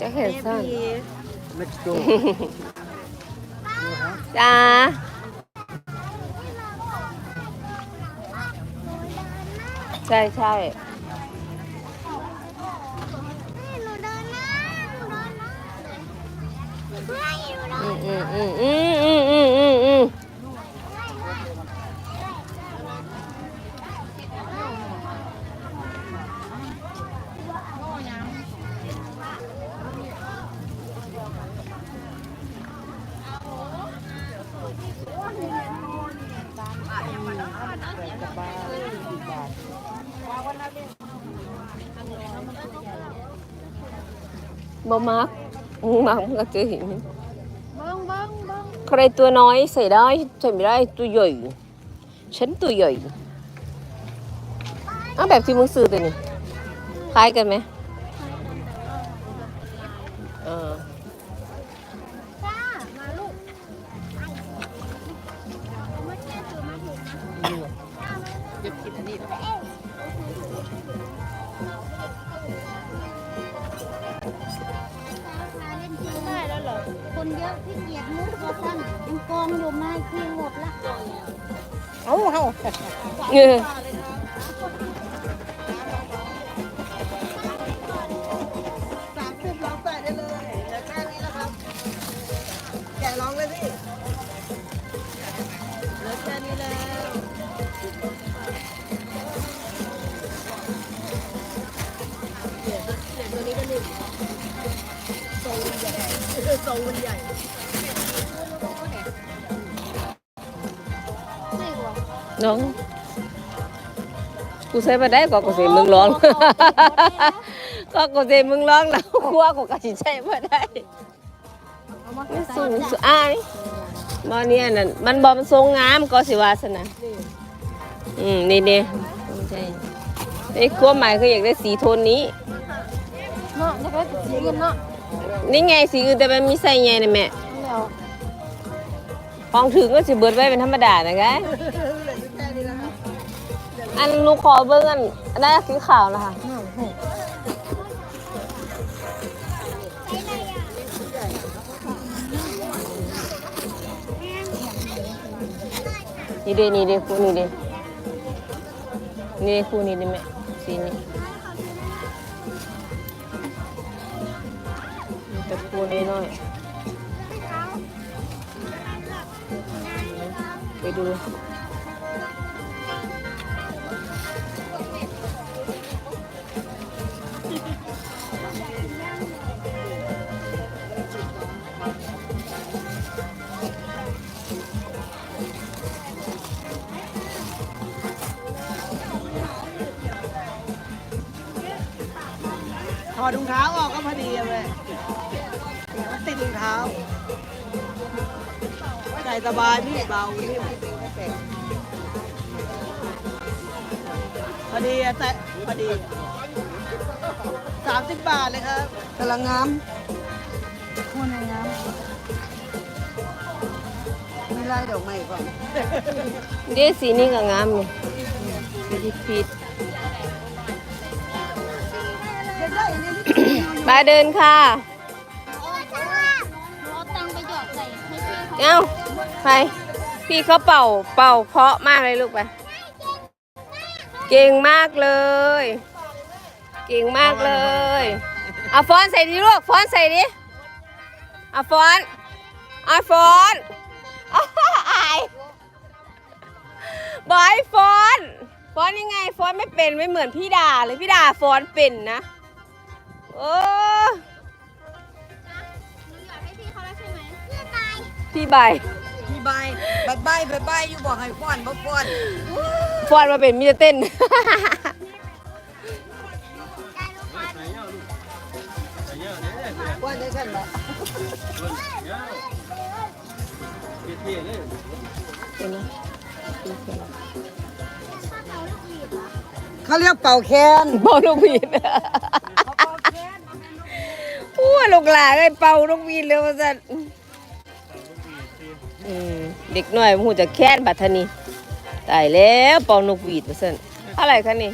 จะเห็นสั้นจ้าใช่ใช่อืมอืมอืม บ่มักมึงมักมึงก็จะเห็นเบิ้งเบิ้งเบิ้งใครตัวน้อยใส่ได้ใส่ไม่ได้ตัวใหญ่ฉันตัวใหญ่อ้าวแบบที่มึงซื้อตัวนี้คล้ายกันไหมเออ คนเยอะที่เกียจมุกก็สั้นยังกองอยู่ไม่ที่หมดละเอาเอาเออ ทรงมันใหญ่ไม่หรอกน้อง กูใช้มาได้ก็กูใช้มึงร้อง ก็กูใช้มึงร้องแล้วกลัวกูก็สิใช้มาได้เอามามันใส่สูงจ้ะสุดอ้ายบ่เนี่ยนั่นมันบ่มันทรงงามก็สิว่าซะนะอืมนี่นี่ใช่ไอ้ความหมายคืออยากได้สีโทนนี้เนาะจะได้สีเงินเนาะ นี่ไงสีอื่นแต่มันมีใส่ไงนะแม่แล้วของถึงก็สิเบิดไว้เป็นธรรมดานะไงอันลูกขอเบิ่งอันอันนั้นสีขาวนะคะนี่เด้นี่เด้คู่นี่เด้นี่คู่นี่เด้แม่สีนี้ จะพูดนิดหน่อย ไปดู ถอดถุงเท้าออกก็พอดีเลยมันติดถุงเท้าใส่สบายพี่เบาพี่ไม่ติดไม่แตกพอดีอะแต่พอดีสามสิบบาทเลยครับกำลังงามคนไหนงามมีลายดอกไม้ก่อนเด้สีนี้ก็งามนี่สีที่ผิดเดี๋ ไปเดินค่ะโอ้ยช่างว่าหนูเอาตังค์ไปหยอดใส่ให้พี่เขาเอ้าไป พี่เขาเป่าเป่าเพราะมากเลยลูกไป เก่งมากเลย เก่งมากเลยเอาฟอนใส่ดิลูกฟอนใส่ดิเอาฟอนเอาฟอนอ้าวอายบอยฟอนฟอนยังไงฟอนไม่เป็นไม่เหมือนพี่ดาเลยพี่ดาฟอนเป็นนะ โอ้หนูหยอดให้พี่เขาแล้วใช่ไหมพี่ตายพี่ใบมีใบใบใบใบใบอยู่บอกให้ฟ้อนบ่ฟ้อนฟอนมาเป็นมีแต่เต้นฟ้อนได้ฉันบ่เขาเรียกเป่าแคนเป่านกหวีดอู้ ลูกหลานไอ้เป่านกหวีดเลยว่าสันอืมเด็กน้อยหูจะแค้นบัดทะนีตายแล้วเป่านกหวีดว่าสันอะไรคะนี่